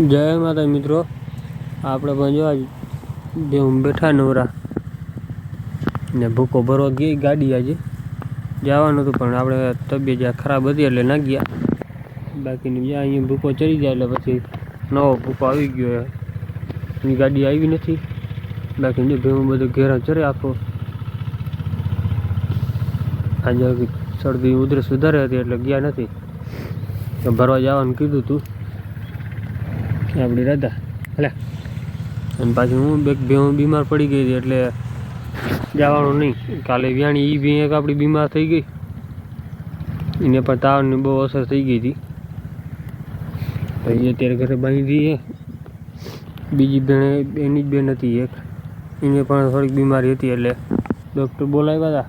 જય માતા મિત્રો. આપણે પણ જો જે હું બેઠા નવરા. ને ભૂકો ભરવા ગઈ ગાડી આજે. જવાનું હતું પણ આપણે તબિયત જ્યાં ખરાબ હતી એટલે ના ગયા. બાકીની જ્યાં અહીંયા ભૂકો ચડી જાય એટલે પછી નવો ભૂકો આવી ગયો એની ગાડી આવી નથી. બાકી જો ભેવું બધું ઘેરા ચડે આખો. આજે શરદી ઉધરસ વધારે હતી એટલે ગયા નથી. ભરવા જવાનું કીધું તું. આપણી રાધા. હલે અને પાછી હું બે હું બીમાર પડી ગઈ હતી એટલે જવાનું નહીં. કાલે વ્યાણી એ બી એક આપણી બીમાર થઈ ગઈ. એને પણ તાવની બહુ અસર થઈ ગઈ હતી. એ અત્યારે ઘરે બાંધી દઈએ બીજી બેન એની જ બેન હતી એક. એને પણ થોડીક બીમારી હતી એટલે ડૉક્ટર બોલાવ્યા હતા.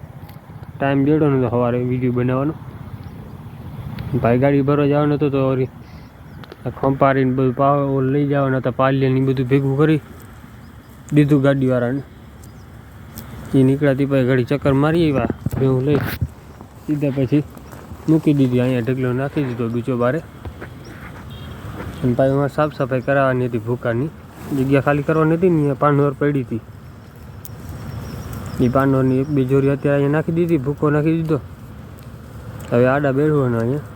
ટાઈમ જેડો નહોતો સવારે વીડિયો બનાવવાનો. ભાઈ ગાડી ભરવા જવાનો હતો તો ખંપારીને બધું પાવ લઈ જવાના હતા પાલિયાને ઈ બધું ભેગું કરી દીધું ગાડીવાળાને. એ નીકળ્યા તે પછી ઘડી ચક્કર મારી આવ્યા ભેગું લઈ. સીધા પછી મૂકી દીધી, અહીંયા ઢગલો નાખી દીધો બીજો બારે. અને પછી એમાં સાફ સફાઈ કરાવવાની હતી ભૂકાની. જગ્યા ખાલી કરવાની હતી ને અહીંયા પાનોર પડી હતી. એ પાનોરની એક બે જોરી અત્યારે અહીંયા નાખી દીધી, ભૂકો નાખી દીધો. હવે આડા બેઠવાનો અહીંયા.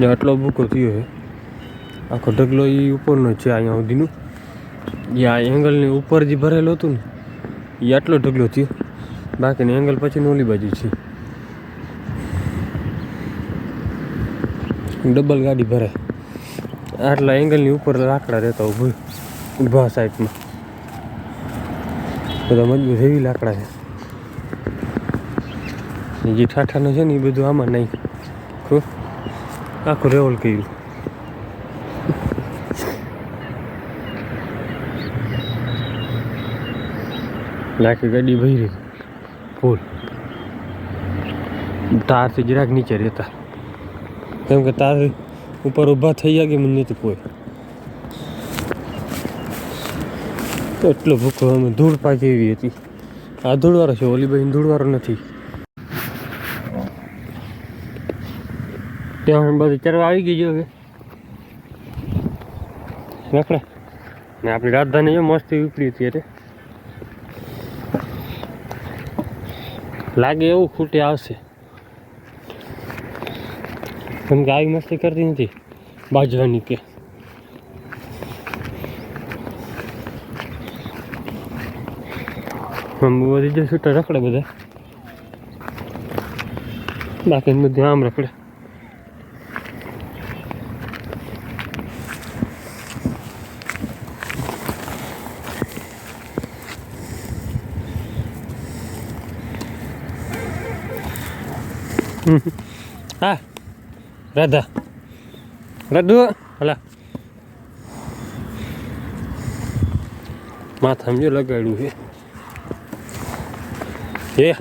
ને આટલો ભૂકો થયો છે. આખો ઢગલો એ ઉપરનો છે અહીંયા સુધીનું. એ આ એંગલની ઉપર જે ભરેલું હતું ને એ આટલો ઢગલો થયો. બાકીની એંગલ પછી ઓલી બાજુ છે. ડબલ ગાડી ભરાય. આટલા એંગલની ઉપર લાકડા રહેતા ઊભું ઊભા સાઈડમાં. બધા મજબૂત એવી લાકડા છે. જે ઠાઠાનું છે ને એ બધું આમાં નહીં. આખું રેવલ કર્યું લાખી ગાડી ભરી ફૂલ તારથી જરાક નીચે રહેતા કેમ કે તાર ઉપર ઊભા થઈ ગયા કે મને નથી કોઈ એટલો ભૂખો અમે ધૂળ પાકી એવી હતી આ ધૂળવાળો છે ઓલી ભાઈ ધૂળવાળો નથી ત્યાં બધું ચરવા આવી ગઈ છે હવે. રખડે ને આપણી રાજધાની જો મસ્તી ઉપડી હતી એટલે. લાગે એવું ખૂટે આવશે. કેમ કે આવી મસ્તી કરતી નથી બાજવાની કે. બધી જ છૂટા રખડે બધા. બાકી બધું આમ રખડે. હા. રાધા. રાધુ હલા માથામાં જો લગાડ્યું છે. એ.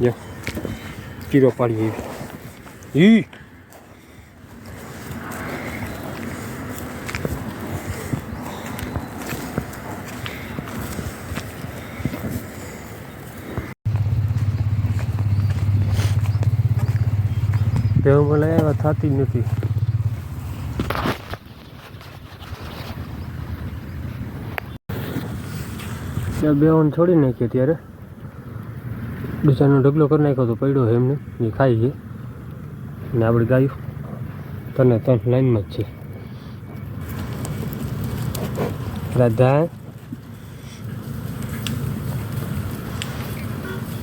જો. કીરો પાડી ઈ. મને એવા થતી જ નથી. ત્યાં બેવાને છોડી નાખીએ ત્યારે. બીજાનો ઢગલો કરી નાખ્યો તો પડ્યો એમને. એ ખાઈ છે ને આપણે ગાયું. તને ત્રણ લાઈનમાં જ છે. રાધા.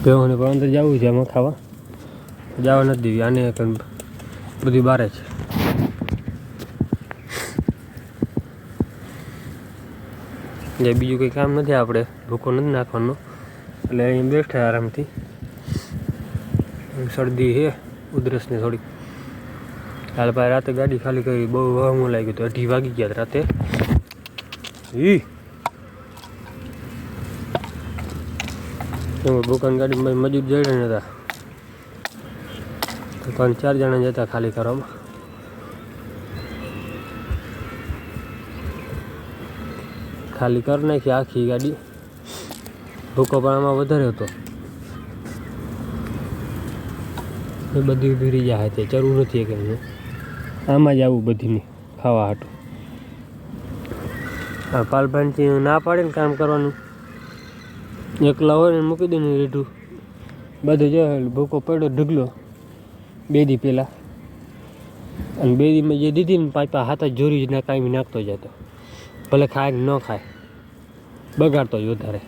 બેવાને પણ અંદર જવું છે એમાં ખાવા. જવા નથી દેવી. આને બધી બારે છે. જે બીજું કંઈ કામ નથી, આપણે ભૂકો નથી નાખવાનો. એટલે અહીંયા બેઠા આરામથી. શરદી છે, ઉધરસની થોડીક. કાલે ભાઈ રાતે ગાડી ખાલી કરી, બહુ વહમું લાગ્યું હતું, અઢી વાગી ગયા હતા રાતે. ઈ. દુકાન ગાડીમાં મજૂર જડે નતા. તો ત્રણ ચાર જણા જતા ખાલી કરવામાં ખાલી કરી નાખી આખી ગાડી. ભૂકો પણ આમાં વધારે હતો. એ બધી ભીરી જાય તે ચરવું નથી કે આમાં જ આવું બધીની ખાવા હાટું. આ પાલભાનથી ના પાડે ને કામ કરવાનું. એકલા હોય ને મૂકી દે ને રેઠું બધું જો ભૂકો પડ્યો ઢગલો. બે દી પહેલાં અને બે દીમાં જે દીધી ને પાછા હાથ જ જોરી જ ના કાંઈ નાખતો જતો ભલે ખાય કે ન ખાય, બગાડતો જ વધારે.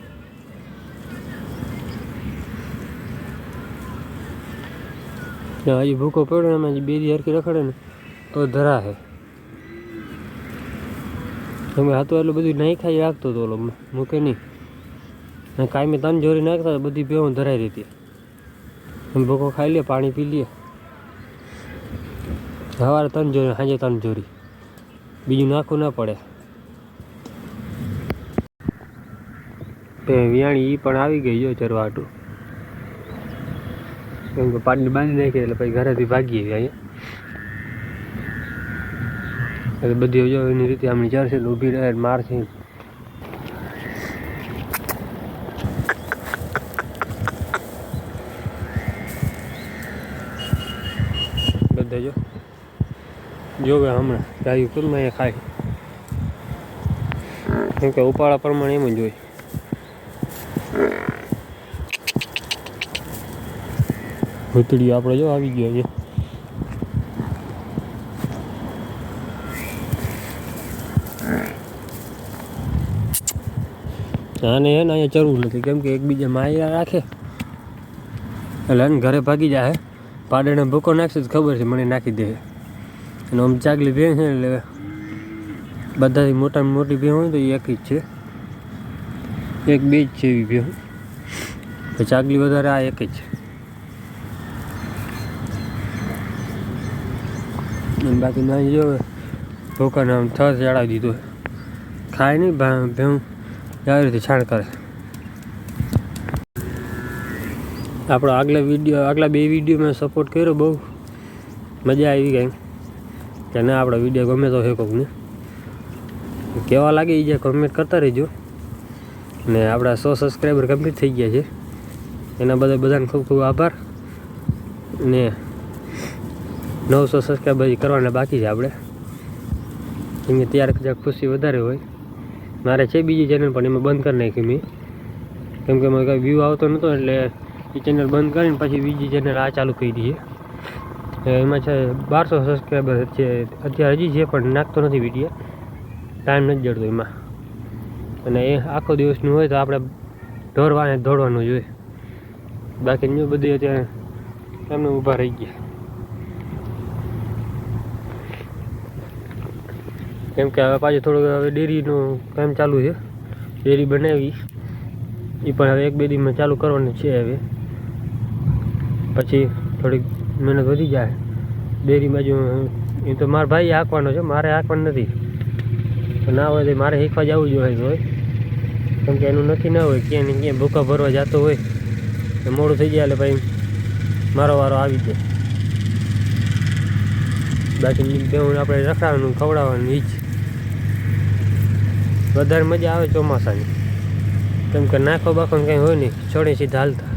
હજી ભૂકો પડ્યો ને હજી બે દી હરકી રખડે ને, તો ધરાશે તમે હાથો એટલું બધું નહીં ખાઈ રાખતો હતો ઓલો મૂકે નહીં. કાંઈ મેં તન જોરી નાખતા બધી ભેવું ધરાઈ રહી હતી ભૂકો ખાઈ લે, પાણી પી લે. સવારે ત્રણ જોરી, સાંજે ત્રણ જોરી. બીજું નાખવું ના પડે. વિયાણી એ પણ આવી ગઈ જો ચરવાટું કેમ કે પાટલી બાંધી નાખી એટલે પછી ઘરેથી ભાગીએ અહીંયા. એટલે બધી એની રીતે આમની ચરશે એટલે ઊભી રહે મારશે બધા જો જોવે હમણાં ગાયું પૂરમાં એ ખાય. કેમ કે ઉપાડા પ્રમાણે એમ જ હોય. ભૂતડી આપણે જો આવી ગયો છે. આને હે ને અહીંયા ચરવું નથી, કેમ કે એકબીજા માયા રાખે. એટલે ઘરે ભાગી જાય પાડેને ભૂકો નાખશે તો ખબર છે, મને નાખી દે. અને આમ ચાગલી ભેં છે એટલે બધાથી મોટામાં મોટી ભેં હોય તો એ એક જ છે. એક બે જ છે એવી ભેં તો ચાગલી વધારે આ એક જ છે. અને બાકી ના જો ભૂકાને આમ થસ ચડાવી દીધો ખાય નહીં, ભા- ભેં આવી રીતે છાણ કરે. આપણો આગલા વીડિયો, આગલા બે વીડિયો મેં સપોર્ટ કર્યો બહુ. મજા આવી ગઈ. કે ના આપણો વીડિયો ગમે તો હે કોકને કેવા લાગે એ જે કમેન્ટ કરતા રહેજો. ને આપણા સો સબસ્ક્રાઈબર કમ્પ્લીટ થઈ ગયા છે. એના બધા બધાને ખૂબ ખૂબ આભાર. ને નવસો સબસ્ક્રાઈબર કરવાના બાકી છે આપણે કેમ કે ત્યારે કદાચ ખુશી વધારે હોય. મારે છે બીજી ચેનલ પણ એમાં બંધ કરી નાખી મેં. કેમ કે મને કંઈ વ્યૂ આવતો નહોતો એટલે એ ચેનલ બંધ કરીને પછી બીજી ચેનલ આ ચાલુ કરી દઈએ એમાં છે બારસો સબસ્ક્રાઈબર છે. અત્યારે હજી છે પણ નાખતો નથી વીડિયો ટાઈમ નથી જડતો એમાં. અને એ આખો દિવસનું હોય તો આપણે દોડવાને દોડવાનું જોઈએ. બાકી ન્યૂ બધી અત્યારે એમને ઊભા રહી ગયા. કેમ કે હવે પાછું થોડુંક હવે ડેરીનું કામ ચાલુ છે. ડેરી બનાવી. એ પણ હવે એક બે દિવસમાં ચાલુ કરવાનું છે હવે. પછી થોડીક મહેનત વધી જાય. ડેરી બાજુ એ તો મારા ભાઈ હાંકવાનો છે, મારે હાંકવાનું નથી. ના હોય તો મારે શીખવા જવું જોઈએ હોય કેમ કે એનું નથી ના હોય ક્યાં ને ક્યાં ભૂકા ભરવા જતો હોય. તો મોડું થઈ જાય એટલે ભાઈ મારો વારો આવી જાય. બાકી બેહું આપણે રખડાવવાનું, ખવડાવવાનું એ વધારે મજા આવે ચોમાસાની. કેમ કે નાખો બાખો કંઈ હોય નહીં, છોડે સીધા હાલતા.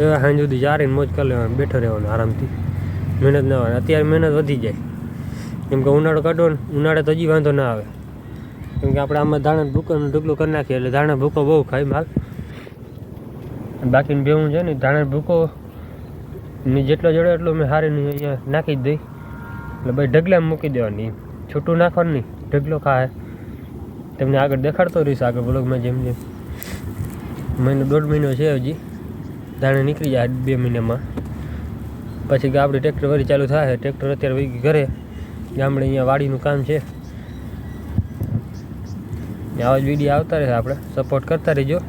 એવા સાંજ સુધી ચારીને મોજ કરી લેવાનું, બેઠો રહેવાનું આરામથી. મહેનત ના આવે અત્યારે મહેનત વધી જાય. કેમ કે ઉનાળો કાઢો ને, ઉનાળે તો હજી વાંધો ના આવે. કેમ કે આપણે આમાં ધાણા ભૂકો ઢગલું કરી નાખીએ એટલે ધાણા ભૂકો બહુ ખાય માલ. બાકીનું બેવું છે ને, ધાણા ભૂકો ને જેટલો જડે એટલો મેં હારીને અહીંયા નાખી જ દઈ. એટલે ભાઈ ઢગલામાં મૂકી દેવાની છૂટું નાખવાનું નહીં, ઢગલો ખાય. તમને આગળ દેખાડતો રહીશ આગળ બ્લોગમાં જેમ જેમ. મહિનો, દોઢ મહિનો છે હજી. દાણે નીકળી જાય બે મહિનામાં. પછી આપણી ટ્રેક્ટર વળી ચાલુ થાય, ટ્રેક્ટર અત્યારે વહી ઘરે. ગામડે અહીંયા વાડીનું કામ છે. આવા જ વીડિયો આવતા રહે આપણે સપોર્ટ કરતા રહીજો.